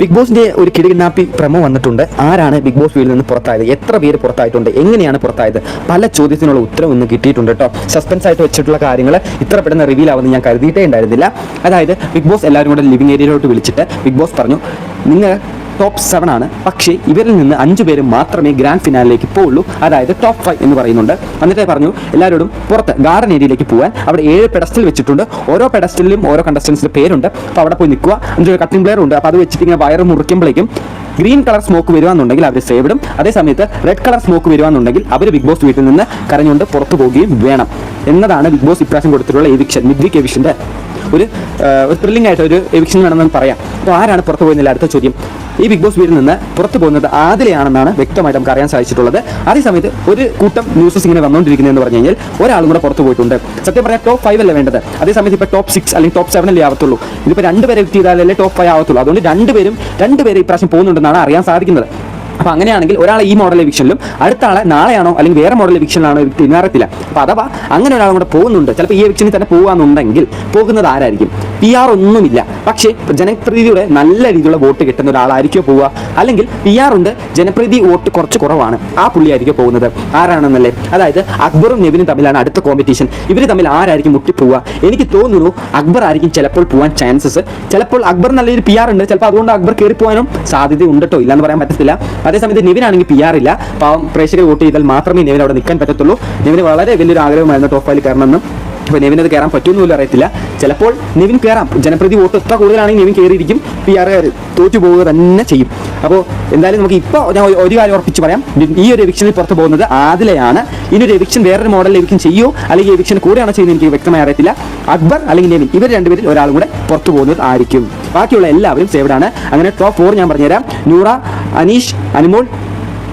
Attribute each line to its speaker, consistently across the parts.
Speaker 1: Big ബോസിന്റെ ഒരു കിടികിണ്ണാപ്പി promo വന്നിട്ടുണ്ട്. ആരാണ് ബിഗ് ബോസ് വീട്ടിൽ നിന്ന് പുറത്തായത്? എത്ര പേര് പുറത്തായിട്ടുണ്ട്? എങ്ങനെയാണ് പുറത്തായത്? പല ചോദ്യത്തിനുള്ള ഉത്തരം ഇന്ന് കിട്ടിയിട്ടുണ്ട് കേട്ടോ സസ്പെൻസ് ആയിട്ട് വെച്ചിട്ടുള്ള കാര്യങ്ങൾ ഇത്ര പെട്ടെന്ന് റിവീൽ ആവുമെന്ന് ഞാൻ കരുതിയിട്ടേ ഉണ്ടായിരുന്നില്ല. അതായത് ബിഗ് ബോസ് എല്ലാവരും കൂടെ ലിവിംഗ് ഏരിയയിലോട്ട് വിളിച്ചിട്ട് ബിഗ് ബോസ് പറഞ്ഞു നിങ്ങൾ ടോപ്പ് സെവൻ ആണ്. പക്ഷേ ഇവരിൽ നിന്ന് അഞ്ചു പേര് മാത്രമേ ഗ്രാൻഡ് ഫിനാലിലേക്ക് പോവുള്ളൂ. അതായത് ടോപ്പ് ഫൈവ് എന്ന് പറയുന്നുണ്ട്. എന്നിട്ട് പറഞ്ഞു എല്ലാവരോടും പുറത്ത് ഗാർഡൻ ഏരിയയിലേക്ക് പോകാൻ അവിടെ ഏഴ് പെഡസ്റ്റൽ വെച്ചിട്ടുണ്ട്. ഓരോ പെഡസ്റ്റലിലും ഓരോ കണ്ടസ്റ്റൻസിന്റെ പേരുണ്ട്. അപ്പോൾ അവിടെ പോയി നിൽക്കുക. എന്നിട്ട് കട്ടിംഗ് പ്ലെയർ ഉണ്ട്. അപ്പോൾ അത് വെച്ചിട്ട് ഇങ്ങനെ വയറ് മുറിക്കുമ്പോഴേക്കും ഗ്രീൻ കളർ സ്മോക്ക് വരുവാന്നുണ്ടെങ്കിൽ അവർ സേവ് ഇടും. അതേ സമയത്ത് റെഡ് കളർ സ്മോക്ക് വരുവാന്നുണ്ടെങ്കിൽ അവർ ബിഗ് ബോസ് വീട്ടിൽ നിന്ന് കരഞ്ഞുകൊണ്ട് പുറത്തു പോവുകയും വേണം. എന്നതാണ് ബിഗ് ബോസ് ഇപ്രാവശ്യം കൊടുത്തിട്ടുള്ള എവിക്ഷൻ മിഡ്വിക് എവിക്ഷന്റെ ഒരു ഒരു ത്രില്ലിംഗ് ആയിട്ട് ഒരു എവിക്ഷൻ വേണമെന്ന് പറയാം. അപ്പോൾ ആരാണ് പുറത്തു പോയെന്നില്ല അടുത്ത ചോദ്യം. ഈ ബിഗ് ബോസ് വീട്ടിൽ നിന്ന് പുറത്തു പോകുന്നത് ആദിലയാണെന്നാണ് വ്യക്തമായിട്ട് നമുക്ക് അറിയാൻ സാധിച്ചിട്ടുള്ളത്. അതേ സമയത്ത് ഒരു കൂട്ടം ന്യൂസസ് ഇങ്ങനെ വന്നുകൊണ്ടിരിക്കുന്നതെന്ന് പറഞ്ഞു കഴിഞ്ഞാൽ ഒരാളും കൂടെ പുറത്തു പോയിട്ടുണ്ട്. സത്യം പറഞ്ഞാൽ ടോപ്പ് ഫൈവ് അല്ലേ വേണ്ടത്? അതേ സമയത്ത് ഇപ്പോൾ ടോപ്പ് സിക്സ് അല്ലെങ്കിൽ ടോപ്പ് സെവൻ അല്ലേ ആവത്തുള്ളൂ. ഇതിപ്പോൾ രണ്ടുപേരെ എത്തിയതാലല്ലേ ടോപ്പ് ഫൈവ് ആവത്തുള്ളൂ. അതുകൊണ്ട് രണ്ടുപേരും രണ്ടുപേരെ ഇപ്രാവശ്യം പോകുന്നുണ്ടെന്നാണ് അറിയാൻ സാധിക്കുന്നത്. അപ്പോൾ അങ്ങനെയാണെങ്കിൽ ഒരാളെ ഈ മോഡൽ എവിക്ഷനിലും അടുത്ത ആളെ നാളെയാണോ അല്ലെങ്കിൽ വേറെ മോഡൽ എവിക്ഷനിലാണോ അറിയത്തില്ല. അപ്പോൾ അഥവാ അങ്ങനെ ഒരാളും കൂടെ പോകുന്നുണ്ട് ചിലപ്പോൾ ഈ എവിക്ഷനിൽ തന്നെ പോകാന്നുണ്ടെങ്കിൽ പോകുന്നത് ആരായിരിക്കും? പി ആർ ഒന്നുമില്ല. പക്ഷേ ജനപ്രീതിയുടെ നല്ല രീതിയിലുള്ള വോട്ട് കിട്ടുന്ന ഒരാളായിരിക്കും പോവുക? അല്ലെങ്കിൽ പി ആർ ഉണ്ട് ജനപ്രീതി വോട്ട് കുറച്ച് കുറവാണ് ആ പുള്ളിയായിരിക്കും പോകുന്നത്? ആരാണെന്നല്ലേ? അതായത് അക്ബറും നെവിനും തമ്മിലാണ് അടുത്ത കോമ്പറ്റീഷൻ ഇവർ തമ്മിൽ ആരായിരിക്കും മുട്ടിപ്പോവുക? എനിക്ക് തോന്നുന്നു അക്ബർ ആയിരിക്കും ചിലപ്പോൾ പോകാൻ ചാൻസസ് ചിലപ്പോൾ അക്ബർ നല്ലൊരു പി ആർ ഉണ്ട് ചിലപ്പോൾ അതുകൊണ്ട് അക്ബർ കയറി പോകാനും സാധ്യത കേട്ടോ ഇല്ലാന്ന് പറയാൻ പറ്റത്തില്ല. അതേസമയത്ത് നിവിനാണെങ്കിൽ പി ആർ ഇല്ല. പാവം പ്രേക്ഷകർ വോട്ട് ചെയ്താൽ മാത്രമേ നിവിൻ അവിടെ നിൽക്കാൻ പറ്റത്തുള്ളൂ. നിവിന് വളരെ വലിയൊരു ആഗ്രഹമായിരുന്നു ടോപ്പ് ഫൈവിൽ അപ്പോൾ നെവിൻ അത് കയറാൻ പറ്റുമെന്ന് പോലും അറിയത്തില്ല. ചിലപ്പോൾ നിവിൻ കയറാം. ജനപ്രതി വോട്ട് എത്ര കൂടുതലാണെങ്കിൽ നിവിൻ കയറിയിരിക്കും. പി ആർ തോറ്റു പോവുക തന്നെ ചെയ്യും. അപ്പോൾ എന്തായാലും നമുക്ക് ഇപ്പോൾ ഞാൻ ഒരു- ഒരു കാര്യം ഉറപ്പിച്ച് പറയാം. ഈ ഒരു എവിക്ഷനിൽ പുറത്ത് പോകുന്നത് ആദിലയാണ്. ഇനി ഒരു എവിക്ഷൻ വേറൊരു മോഡൽ എവിക്ഷൻ ചെയ്യോ? അല്ലെങ്കിൽ എവിക്ഷൻ കൂടെയാണോ ചെയ്യുന്നത് എനിക്ക് വ്യക്തമായി അറിയത്തില്ല. അക്ബർ അല്ലെങ്കിൽ നിവിൻ ഇവർ രണ്ടുപേരിൽ ഒരാളും കൂടെ പുറത്തു പോകുന്നത് ആയിരിക്കും. ബാക്കിയുള്ള എല്ലാവരും സേവ്ഡ് ആണ്. അങ്ങനെ ടോപ്പ് ഫോർ ഞാൻ പറഞ്ഞുതരാം. നൂറ അനീഷ് അനുമോൾ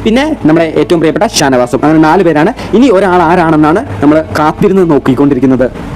Speaker 1: പിന്നെ നമ്മുടെ ഏറ്റവും പ്രിയപ്പെട്ട ഷാനവാസും. അങ്ങനെ നാല് പേരാണ്. ഇനി ഒരാൾ ആരാണെന്നാണ് നമ്മൾ കാത്തിരുന്ന് നോക്കിക്കൊണ്ടിരിക്കുന്നത്.